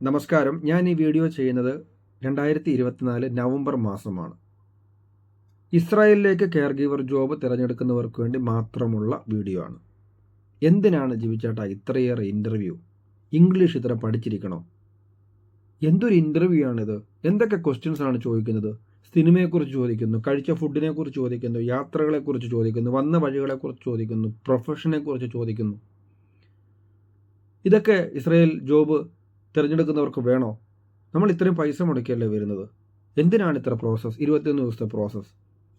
നമസ്കാരം. ഞാൻ ഈ വീഡിയോ ചെയ്യുന്നത് രണ്ടായിരത്തി ഇരുപത്തിനാല് നവംബർ മാസമാണ്. ഇസ്രായേലിലേക്ക് കെയർ ഗീവർ ജോബ് തിരഞ്ഞെടുക്കുന്നവർക്ക് വേണ്ടി മാത്രമുള്ള വീഡിയോ ആണ്. എന്തിനാണ് ജീവിച്ചേട്ടാ ഇത്രയേറെ ഇന്റർവ്യൂ ഇംഗ്ലീഷ് ഇത്ര പഠിച്ചിരിക്കണോ? എന്തൊരു ഇന്റർവ്യൂ ആണിത്? എന്തൊക്കെ ക്വസ്റ്റ്യൻസ് ആണ് ചോദിക്കുന്നത്? സിനിമയെക്കുറിച്ച് ചോദിക്കുന്നു കഴിച്ച ഫുഡിനെക്കുറിച്ച് ചോദിക്കുന്നു യാത്രകളെക്കുറിച്ച് ചോദിക്കുന്നു വന്ന വഴികളെക്കുറിച്ച് ചോദിക്കുന്നു പ്രൊഫഷനെക്കുറിച്ച് ചോദിക്കുന്നു. ഇതൊക്കെ ഇസ്രയേൽ ജോബ് തിരഞ്ഞെടുക്കുന്നവർക്ക് വേണോ? നമ്മൾ ഇത്രയും പൈസ മുടക്കിയല്ലേ വരുന്നത്? എന്തിനാണ് ഇത്ര പ്രോസസ്സ് ഇരുപത്തിയൊന്ന് ദിവസത്തെ പ്രോസസ്സ്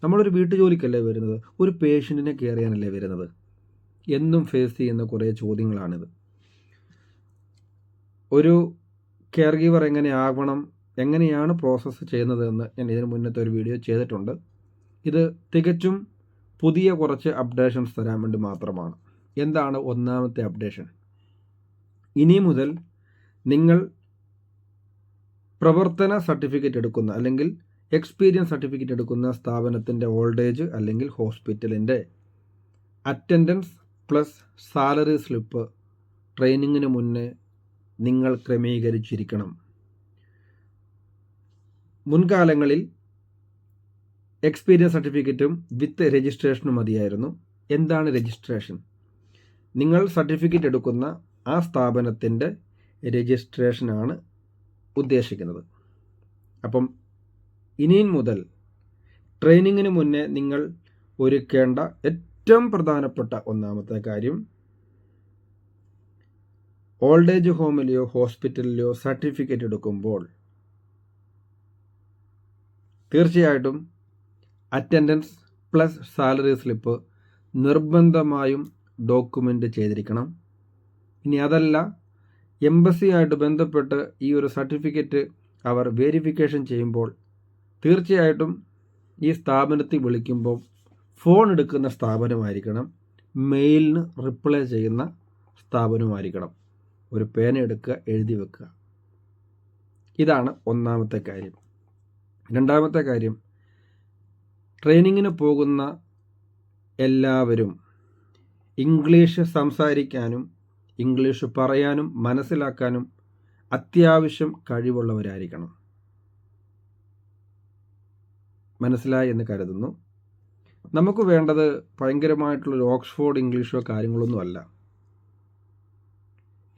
നമ്മളൊരു വീട്ടുജോലിക്കല്ലേ വരുന്നത്? ഒരു പേഷ്യന്റിനെ കെയർ ചെയ്യാനല്ലേ വരുന്നത്? എന്നും ഫേസ് ചെയ്യുന്ന കുറേ ചോദ്യങ്ങളാണിത്. ഒരു കെയർ ഗീവർ എങ്ങനെയാകണം എങ്ങനെയാണ് പ്രോസസ്സ് ചെയ്യുന്നതെന്ന് ഞാൻ ഇതിന് മുന്നത്തെ ഒരു വീഡിയോ ചെയ്തിട്ടുണ്ട്. ഇത് തികച്ചും പുതിയ കുറച്ച് അപ്ഡേഷൻസ് തരാൻ വേണ്ടി മാത്രമാണ്. എന്താണ് ഒന്നാമത്തെ അപ്ഡേഷൻ ഇനി മുതൽ നിങ്ങൾ പ്രവർത്തന സർട്ടിഫിക്കറ്റ് എടുക്കുന്ന അല്ലെങ്കിൽ എക്സ്പീരിയൻസ് സർട്ടിഫിക്കറ്റ് എടുക്കുന്ന സ്ഥാപനത്തിന്റെ ഓൾഡേജ് അല്ലെങ്കിൽ ഹോസ്പിറ്റലിന്റെ അറ്റൻഡൻസ് പ്ലസ് സാലറി സ്ലിപ്പ് ട്രെയിനിങ്ങിന് മുന്നേ നിങ്ങൾ ക്രമീകരിച്ചിരിക്കണം. മുൻകാലങ്ങളിൽ എക്സ്പീരിയൻസ് സർട്ടിഫിക്കറ്റും വിത്ത് രജിസ്ട്രേഷനും മതിയായിരുന്നു. എന്താണ് രജിസ്ട്രേഷൻ നിങ്ങൾ സർട്ടിഫിക്കറ്റ് എടുക്കുന്ന ആ സ്ഥാപനത്തിന്റെ രജിസ്ട്രേഷനാണ് ഉദ്ദേശിക്കുന്നത്. അപ്പം ഇനിയും മുതൽ ട്രെയിനിങ്ങിന് മുന്നേ നിങ്ങൾ ഒരുക്കേണ്ട ഏറ്റവും പ്രധാനപ്പെട്ട ഒന്നാമത്തെ കാര്യം ഓൾഡ് ഏജ് ഹോമിലെയോ ഹോസ്പിറ്റലിലെയോ സർട്ടിഫിക്കറ്റ് എടുക്കുമ്പോൾ തീർച്ചയായിട്ടും അറ്റൻഡൻസ് പ്ലസ് സാലറി സ്ലിപ്പ് നിർബന്ധമായും ഡോക്യുമെന്റ് ചെയ്തിരിക്കണം. ഇനി അതല്ല എംബസിയായിട്ട് ബന്ധപ്പെട്ട് ഈ ഒരു സർട്ടിഫിക്കറ്റ് അവർ വെരിഫിക്കേഷൻ ചെയ്യുമ്പോൾ തീർച്ചയായിട്ടും ഈ സ്ഥാപനത്തിൽ വിളിക്കുമ്പോൾ ഫോൺ എടുക്കുന്ന സ്ഥാപനമായിരിക്കണം മെയിലിന് റിപ്ലൈ ചെയ്യുന്ന സ്ഥാപനമായിരിക്കണം. ഒരു പേന എടുക്കുക എഴുതി വെക്കുക. ഇതാണ് ഒന്നാമത്തെ കാര്യം. രണ്ടാമത്തെ കാര്യം ട്രെയിനിങ്ങിന് പോകുന്ന എല്ലാവരും ഇംഗ്ലീഷ് സംസാരിക്കാനും ഇംഗ്ലീഷ് പറയാനും മനസ്സിലാക്കാനും അത്യാവശ്യം കഴിവുള്ളവരായിരിക്കണം. മനസ്സിലായി എന്ന് കരുതുന്നു. നമുക്ക് വേണ്ടത് ഭയങ്കരമായിട്ടുള്ളൊരു ഓക്സ്ഫോർഡ് ഇംഗ്ലീഷോ കാര്യങ്ങളൊന്നും അല്ല.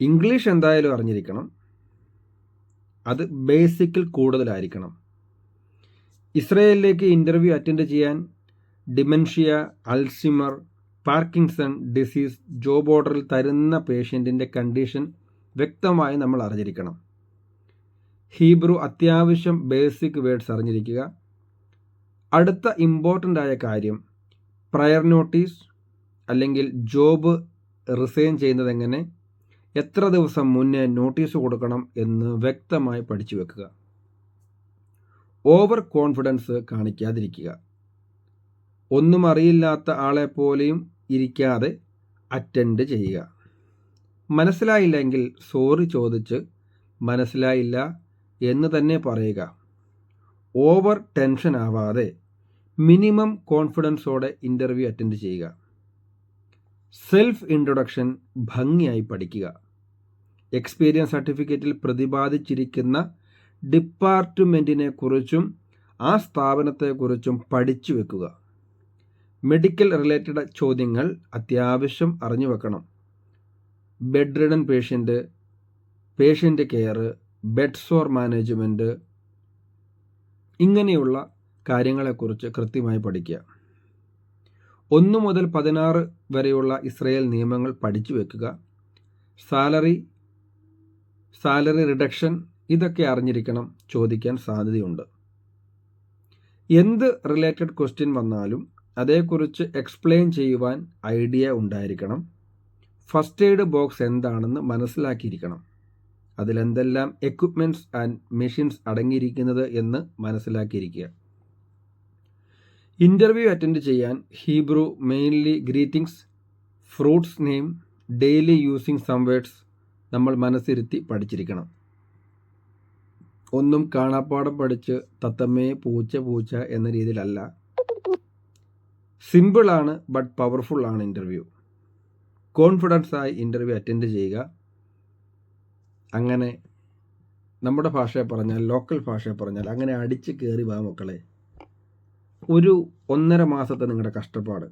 ഇംഗ്ലീഷ് എന്തായാലും അറിഞ്ഞിരിക്കണം. അത് ബേസിക്കിൽ കൂടുതലായിരിക്കണം. ഇസ്രയേലിലേക്ക് ഇന്റർവ്യൂ അറ്റൻഡ് ചെയ്യാൻ dementia Alzheimer Parkinson disease job ഓർഡറിൽ തരുന്ന പേഷ്യന്റിന്റെ കണ്ടീഷൻ വ്യക്തമായി നമ്മൾ അറിഞ്ഞിരിക്കണം. ഹീബ്രു അത്യാവശ്യം ബേസിക് വേർഡ്സ് അറിഞ്ഞിരിക്കുക. അടുത്ത ഇമ്പോർട്ടന്റ് ആയ കാര്യം പ്രയർ നോട്ടീസ് അല്ലെങ്കിൽ ജോബ് റിസൈൻ ചെയ്യുന്നത് എങ്ങനെ എത്ര ദിവസം മുന്നേ നോട്ടീസ് കൊടുക്കണം എന്ന് വ്യക്തമായി പഠിച്ചു വെക്കുക. ഓവർ കോൺഫിഡൻസ് കാണിക്കാതിരിക്കുക. ഒന്നും അറിയില്ലാത്ത ആളെ പോലെയും ഇരിക്കാതെ അറ്റൻഡ് ചെയ്യുക. മനസ്സിലായില്ലെങ്കിൽ സോറി ചോദിച്ച് മനസ്സിലായില്ല എന്ന് തന്നെ പറയുക. ഓവർ ടെൻഷൻ ആവാതെ മിനിമം കോൺഫിഡൻസോടെ ഇന്റർവ്യൂ അറ്റൻഡ് ചെയ്യുക. സെൽഫ് ഇൻട്രൊഡക്ഷൻ ഭംഗിയായി പഠിക്കുക. എക്സ്പീരിയൻസ് സർട്ടിഫിക്കറ്റിൽ പ്രതിപാദിച്ചിരിക്കുന്ന ഡിപ്പാർട്ട്മെന്റിനെ കുറിച്ചും ആ സ്ഥാപനത്തെക്കുറിച്ചും പഠിച്ചു വെക്കുക. മെഡിക്കൽ റിലേറ്റഡ് ചോദ്യങ്ങൾ അത്യാവശ്യം അറിഞ്ഞു വെക്കണം. Bed ridden patient patient care bed sore management ഇങ്ങനെയുള്ള കാര്യങ്ങളെക്കുറിച്ച് കൃത്യമായി പഠിക്കുക. ഒന്ന് മുതൽ പതിനാറ് വരെയുള്ള ഇസ്രയേൽ നിയമങ്ങൾ പഠിച്ചു വെക്കുക. സാലറി സാലറി റിഡക്ഷൻ ഇതൊക്കെ അറിഞ്ഞിരിക്കണം ചോദിക്കാൻ സാധ്യതയുണ്ട്. എന്ത് റിലേറ്റഡ് ക്വസ്റ്റ്യൻ വന്നാലും അതേക്കുറിച്ച് എക്സ്പ്ലെയിൻ ചെയ്യുവാൻ ഐഡിയ ഉണ്ടായിരിക്കണം. ഫസ്റ്റ് എയ്ഡ് ബോക്സ് എന്താണെന്ന് മനസ്സിലാക്കിയിരിക്കണം. അതിലെന്തെല്ലാം എക്വിപ്മെന്റ്സ് ആൻഡ് മെഷീൻസ് അടങ്ങിയിരിക്കുന്നത് എന്ന് മനസ്സിലാക്കിയിരിക്കുക. ഇന്റർവ്യൂ അറ്റൻഡ് ചെയ്യാൻ Hebrew mainly greetings fruits name daily using some words നമ്മൾ മനസ്സിരുത്തി പഠിച്ചിരിക്കണം. ഒന്നും കാണാപ്പാടം പഠിച്ച് തത്തമ്മയെ പൂച്ച പൂച്ച എന്ന രീതിയിലല്ല. സിമ്പിളാണ് ബട്ട് പവർഫുൾ ആണ് ഇന്റർവ്യൂ കോൺഫിഡൻസ് ആയി ഇന്റർവ്യൂ അറ്റൻഡ് ചെയ്യുക. അങ്ങനെ നമ്മുടെ ഭാഷയെ പറഞ്ഞാൽ ലോക്കൽ ഭാഷയെ പറഞ്ഞാൽ അങ്ങനെ അടിച്ച് കയറി വാ മക്കളെ. ഒരു ഒന്നര മാസത്തെ നിങ്ങളുടെ കഷ്ടപ്പാട്.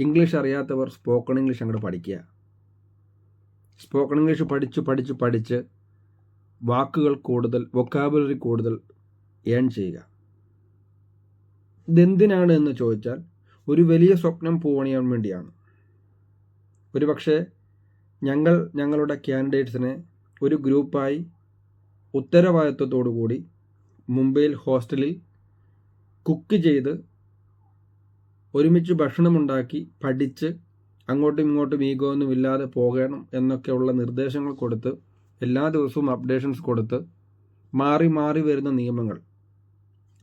ഇംഗ്ലീഷ് അറിയാത്തവർ സ്പോക്കൺ ഇംഗ്ലീഷ് അങ്ങോട്ട് പഠിക്കുക. സ്പോക്കൺ ഇംഗ്ലീഷ് പഠിച്ച് പഠിച്ച് പഠിച്ച് വാക്കുകൾ കൂടുതൽ വൊക്കാബുലറി കൂടുതൽ ഏൺ ചെയ്യുക. ഇതെന്തിനാണ് എന്ന് ചോദിച്ചാൽ ഒരു വലിയ സ്വപ്നം പൂവണിയാൻ വേണ്ടിയാണ്. ഒരു പക്ഷേ ഞങ്ങൾ ഞങ്ങളുടെ ക്യാൻഡിഡേറ്റ്സിനെ ഒരു ഗ്രൂപ്പായി ഉത്തരവാദിത്വത്തോടു കൂടി മുംബൈയിൽ ഹോസ്റ്റലിൽ കുക്ക് ചെയ്ത് ഒരുമിച്ച് ഭക്ഷണമുണ്ടാക്കി പഠിച്ച് അങ്ങോട്ടും ഇങ്ങോട്ടും ഈഗോ ഒന്നും ഇല്ലാതെ പോകണം എന്നൊക്കെയുള്ള നിർദ്ദേശങ്ങൾ കൊടുത്ത് എല്ലാ ദിവസവും അപ്ഡേഷൻസ് കൊടുത്ത് മാറി മാറി വരുന്ന നിയമങ്ങൾ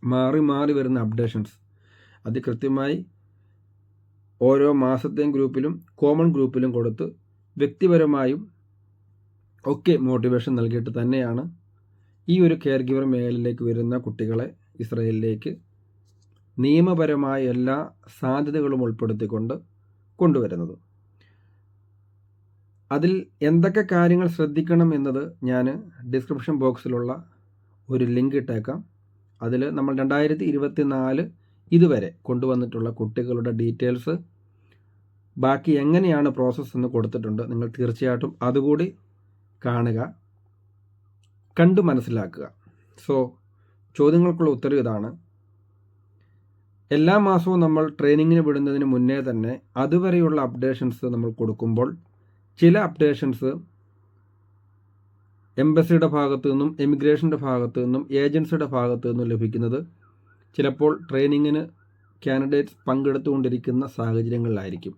മാറി മാറി വരുന്ന അപ്ഡേഷൻസ് അത് കൃത്യമായി ഓരോ മാസത്തെയും ഗ്രൂപ്പിലും കോമൺ ഗ്രൂപ്പിലും കൊടുത്ത് വ്യക്തിപരമായും ഒക്കെ മോട്ടിവേഷൻ നൽകിയിട്ട് തന്നെയാണ് ഈ ഒരു കെയർ ഗിവർ മേഖലയിലേക്ക് വരുന്ന കുട്ടികളെ ഇസ്രയേലിലേക്ക് നിയമപരമായ എല്ലാ സാധ്യതകളും ഉൾപ്പെടുത്തിക്കൊണ്ട് കൊണ്ടുവരുന്നത്. അതിൽ എന്തൊക്കെ കാര്യങ്ങൾ ശ്രദ്ധിക്കണം എന്നത് ഞാൻ ഡിസ്ക്രിപ്ഷൻ ബോക്സിലുള്ള ഒരു ലിങ്ക് ഇട്ടേക്കാം. അതിൽ നമ്മൾ രണ്ടായിരത്തി ഇരുപത്തി നാല് ഇതുവരെ കൊണ്ടുവന്നിട്ടുള്ള കുട്ടികളുടെ ഡീറ്റെയിൽസ് ബാക്കി എങ്ങനെയാണ് പ്രോസസ്സ് എന്ന് കൊടുത്തിട്ടുണ്ട് നിങ്ങൾ തീർച്ചയായിട്ടും അതുകൂടി കാണുക കണ്ടു മനസ്സിലാക്കുക. സോ ചോദ്യങ്ങൾക്കുള്ള ഉത്തരം ഇതാണ്. എല്ലാ മാസവും നമ്മൾ ട്രെയിനിങ്ങിന് വിടുന്നതിന് മുന്നേ തന്നെ അതുവരെയുള്ള അപ്ഡേഷൻസ് നമ്മൾ കൊടുക്കുമ്പോൾ ചില അപ്ഡേഷൻസ് എംബസിയുടെ ഭാഗത്തു നിന്നും എമിഗ്രേഷന്റെ ഭാഗത്തു നിന്നും ഏജൻസിയുടെ ഭാഗത്തു നിന്നും ലഭിക്കുന്നത് ചിലപ്പോൾ ട്രെയിനിങ്ങിന് കാൻഡിഡേറ്റ്സ് പങ്കെടുത്തുകൊണ്ടിരിക്കുന്ന സാഹചര്യങ്ങളിലായിരിക്കും.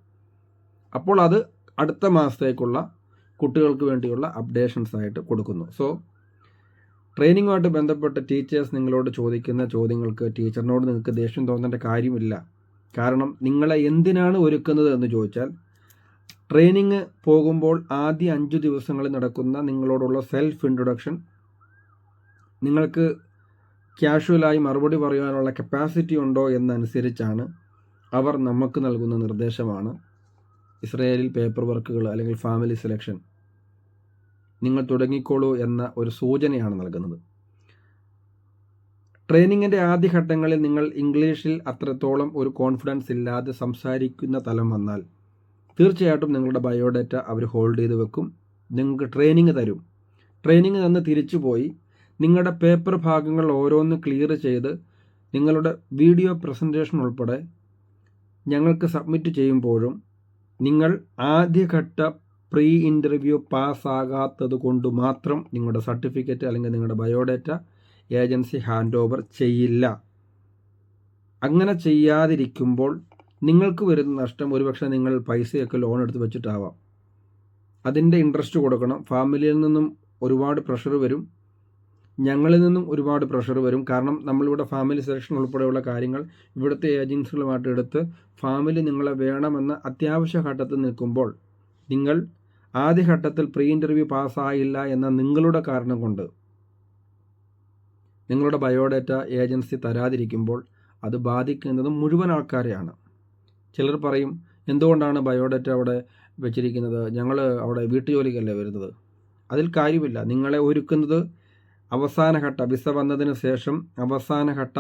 അപ്പോൾ അത് അടുത്ത മാസത്തേക്കുള്ള കുട്ടികൾക്ക് വേണ്ടിയുള്ള അപ്ഡേഷൻസ് ആയിട്ട് കൊടുക്കുന്നു. സോ ട്രെയിനിങ്ങുമായിട്ട് ബന്ധപ്പെട്ട് ടീച്ചേഴ്സ് നിങ്ങളോട് ചോദിക്കുന്ന ചോദ്യങ്ങൾക്ക് ടീച്ചറിനോട് നിങ്ങൾക്ക് ദേഷ്യം തോന്നേണ്ട കാര്യമില്ല. കാരണം നിങ്ങളെ എന്തിനാണ് ഒരുക്കുന്നത് എന്ന് ചോദിച്ചാൽ ട്രെയിനിങ് പോകുമ്പോൾ ആദ്യ അഞ്ച് ദിവസങ്ങളിൽ നടക്കുന്ന നിങ്ങളോടുള്ള സെൽഫ് ഇൻട്രൊഡക്ഷൻ നിങ്ങൾക്ക് ക്യാഷ്വലായി മറുപടി പറയാനുള്ള കപ്പാസിറ്റി ഉണ്ടോ എന്നനുസരിച്ചാണ് അവർ നമുക്ക് നൽകുന്ന നിർദ്ദേശമാണ്. ഇസ്രയേലിൽ പേപ്പർ വർക്കുകൾ അല്ലെങ്കിൽ ഫാമിലി സെലക്ഷൻ നിങ്ങൾ തുടങ്ങിക്കോളൂ എന്ന ഒരു സൂചനയാണ് നൽകുന്നത്. ട്രെയിനിങ്ങിന്റെ ആദ്യഘട്ടങ്ങളിൽ നിങ്ങൾ ഇംഗ്ലീഷിൽ അത്രത്തോളം ഒരു കോൺഫിഡൻസ് ഇല്ലാതെ സംസാരിക്കുന്ന തലം വന്നാൽ തീർച്ചയായിട്ടും നിങ്ങളുടെ ബയോഡാറ്റ അവർ ഹോൾഡ് ചെയ്ത് വെക്കും. നിങ്ങൾക്ക് ട്രെയിനിങ് തരും. ട്രെയിനിങ് തന്ന് തിരിച്ചു പോയി. നിങ്ങളുടെ പേപ്പർ ഭാഗങ്ങൾ ഓരോന്ന് ക്ലിയർ ചെയ്ത് നിങ്ങളുടെ വീഡിയോ പ്രസന്റേഷൻ ഉൾപ്പെടെ ഞങ്ങൾക്ക് സബ്മിറ്റ് ചെയ്യുമ്പോഴും നിങ്ങൾ ആദ്യഘട്ട പ്രീ ഇന്റർവ്യൂ പാസ്സാകാത്തത് കൊണ്ട് മാത്രം നിങ്ങളുടെ സർട്ടിഫിക്കറ്റ് അല്ലെങ്കിൽ നിങ്ങളുടെ ബയോഡേറ്റ ഏജൻസി ഹാൻഡ് ഓവർ ചെയ്യില്ല. അങ്ങനെ ചെയ്യാതിരിക്കുമ്പോൾ നിങ്ങൾക്ക് വരുന്ന നഷ്ടം ഒരുപക്ഷെ നിങ്ങൾ പൈസയൊക്കെ ലോൺ എടുത്ത് വെച്ചിട്ടാവാം. അതിന്റെ ഇൻട്രസ്റ്റ് കൊടുക്കണം. ഫാമിലിയിൽ നിന്നും ഒരുപാട് പ്രഷർ വരും. ഞങ്ങളിൽ നിന്നും ഒരുപാട് പ്രഷർ വരും. കാരണം നമ്മളിവിടെ ഫാമിലി സെലക്ഷൻ ഉൾപ്പെടെയുള്ള കാര്യങ്ങൾ ഇവിടുത്തെ ഏജൻസികളുമായിട്ട് എടുത്ത് ഫാമിലി നിങ്ങളെ വേണമെന്ന അത്യാവശ്യ ഘട്ടത്തിൽ നിൽക്കുമ്പോൾ നിങ്ങൾ ആദ്യഘട്ടത്തിൽ പ്രീ ഇന്റർവ്യൂ പാസ്സായില്ല എന്ന നിങ്ങളുടെ കാരണം കൊണ്ട് നിങ്ങളുടെ ബയോഡേറ്റ ഏജൻസി തരാതിരിക്കുമ്പോൾ അത് ബാധിക്കുന്നത് മുഴുവൻ ആൾക്കാരെയാണ്. ചിലർ പറയും എന്തുകൊണ്ടാണ് ബയോഡാറ്റ അവിടെ വെച്ചിരിക്കുന്നത്? ഞങ്ങൾ അവിടെ വീട്ടുജോലിക്കല്ലേ വരുന്നത്? അതിൽ കാര്യമില്ല. നിങ്ങളെ ഒരുക്കുന്നത് അവസാനഘട്ട വിസ വന്നതിന് ശേഷം അവസാനഘട്ട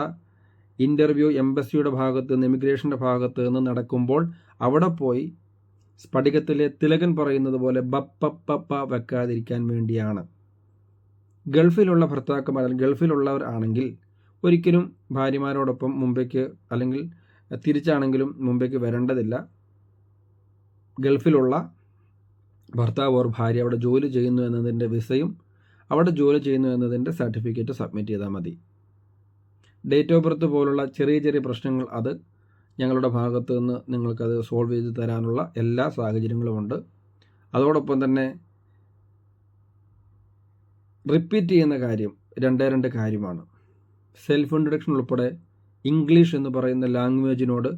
ഇന്റർവ്യൂ എംബസിയുടെ ഭാഗത്ത് നിന്ന് ഇമിഗ്രേഷന്റെ ഭാഗത്ത് നിന്ന് നടക്കുമ്പോൾ അവിടെ പോയി സ്ഫടികത്തിലെ തിലകൻ പറയുന്നത് പോലെ ബപ്പപ്പ വെക്കാതിരിക്കാൻ വേണ്ടിയാണ്. ഗൾഫിലുള്ള ഭർത്താക്കന്മാർ ഗൾഫിലുള്ളവർ ആണെങ്കിൽ ഒരിക്കലും ഭാര്യമാരോടൊപ്പം മുംബൈക്ക് അല്ലെങ്കിൽ തിരിച്ചാണെങ്കിലും മുംബൈക്ക് വരേണ്ടതില്ല. ഗൾഫിലുള്ള ഭർത്താവ് ഓർ ഭാര്യ അവിടെ ജോലി ചെയ്യുന്നു എന്നതിന്റെ വിസയും അവിടെ ജോലി ചെയ്യുന്നു എന്നതിന്റെ സർട്ടിഫിക്കറ്റ് സബ്മിറ്റ് ചെയ്താൽ മതി. ഡേറ്റ് ഓഫ് ബർത്ത് പോലുള്ള ചെറിയ ചെറിയ പ്രശ്നങ്ങൾ അത് ഞങ്ങളുടെ ഭാഗത്തു നിന്ന് നിങ്ങൾക്കത് സോൾവ് ചെയ്ത് തരാനുള്ള എല്ലാ സാഹചര്യങ്ങളുമുണ്ട് അതോടൊപ്പം തന്നെ റിപ്പീറ്റ് ചെയ്യുന്ന കാര്യം രണ്ടേ രണ്ട് കാര്യമാണ്. സെൽഫ് ഇൻട്രഡക്ഷൻ ഉൾപ്പെടെ ഇംഗ്ലീഷ് എന്ന് പറയുന്ന ലാംഗ്വേജിനോട്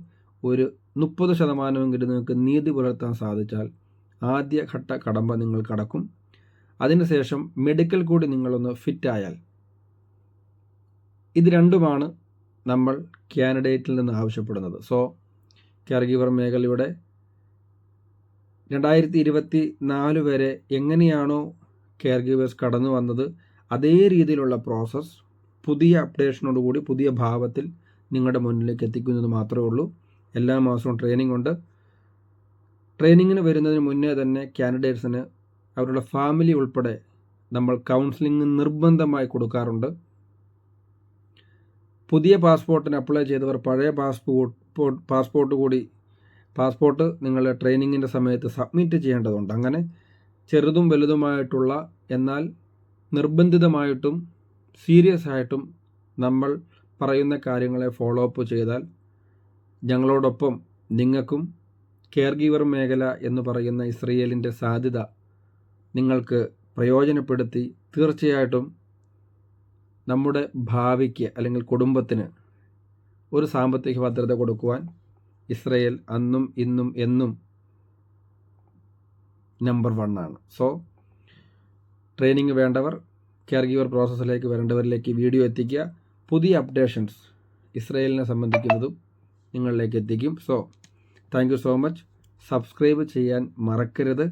ഒരു മുപ്പത് ശതമാനമെങ്കിലും നിങ്ങൾക്ക് നീതി പുലർത്താൻ സാധിച്ചാൽ ആദ്യഘട്ട കടമ്പ നിങ്ങൾ കടക്കും. അതിനുശേഷം മെഡിക്കൽ കൂടി നിങ്ങളൊന്ന് ഫിറ്റായാൽ ഇത് രണ്ടുമാണ് നമ്മൾ കാൻഡിഡേറ്റിൽ നിന്ന് ആവശ്യപ്പെടുന്നത്. സോ കെയർ മേഖലയുടെ രണ്ടായിരത്തി ഇരുപത്തി നാല് വരെ എങ്ങനെയാണോ കെയർ ഗീവേഴ്സ് കടന്നു വന്നത് അതേ രീതിയിലുള്ള പ്രോസസ്സ് പുതിയ അപ്ഡേഷനോടുകൂടി പുതിയ ഭാവത്തിൽ നിങ്ങളുടെ മുന്നിലേക്ക് എത്തിക്കുന്നത് മാത്രമേ ഉള്ളൂ. എല്ലാ മാസവും ട്രെയിനിങ് ഉണ്ട്. ട്രെയിനിങ്ങിന് വരുന്നതിന് മുന്നേ തന്നെ കാൻഡിഡേറ്റ്സിന് അവരുടെ ഫാമിലി ഉൾപ്പെടെ നമ്മൾ കൗൺസിലിംഗ് നിർബന്ധമായി കൊടുക്കാറുണ്ട്. പുതിയ പാസ്പോർട്ടിന് അപ്ലൈ ചെയ്തവർ പഴയ പാസ്പോർട്ട് പാസ്പോർട്ട് കൂടി പാസ്പോർട്ട് നിങ്ങൾ ട്രെയിനിങ്ങിന്റെ സമയത്ത് സബ്മിറ്റ് ചെയ്യേണ്ടതുണ്ട്. അങ്ങനെ ചെറുതും വലുതുമായിട്ടുള്ള എന്നാൽ നിർബന്ധിതമായിട്ടും സീരിയസ് ആയിട്ടും നമ്മൾ പറയുന്ന കാര്യങ്ങളെ ഫോളോ അപ്പ് ചെയ്താൽ ഞങ്ങളോടൊപ്പം നിങ്ങൾക്കും കെയർ ഗീവർ മേഖല എന്ന് പറയുന്ന ഇസ്രയേലിന്റെ സാധ്യത നിങ്ങൾക്ക് പ്രയോജനപ്പെടുത്തി തീർച്ചയായിട്ടും നമ്മുടെ ഭാവിക്ക് അല്ലെങ്കിൽ കുടുംബത്തിന് ഒരു സാമ്പത്തിക ഭദ്രത കൊടുക്കുവാൻ ഇസ്രയേൽ അന്നും ഇന്നും എന്നും നമ്പർ വൺ ആണ്. സോ ട്രെയിനിങ് വേണ്ടവർ കെയർ ഗീവർ പ്രോസസ്സിലേക്ക് വരേണ്ടവരിലേക്ക് വീഡിയോ എത്തിക്കുക. പുതിയ അപ്ഡേഷൻസ് ഇസ്രയേലിനെ സംബന്ധിക്കുന്നതും നിങ്ങളിലേക്ക് എത്തിക്കും. So thank so much subscribe ചെയ്യാൻ മറക്കരുത്.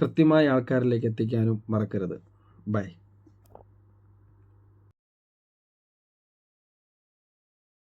കൃത്യമായ ആൾക്കാരിലേക്ക് എത്തിക്കാനും മറക്കരുത്. ബൈ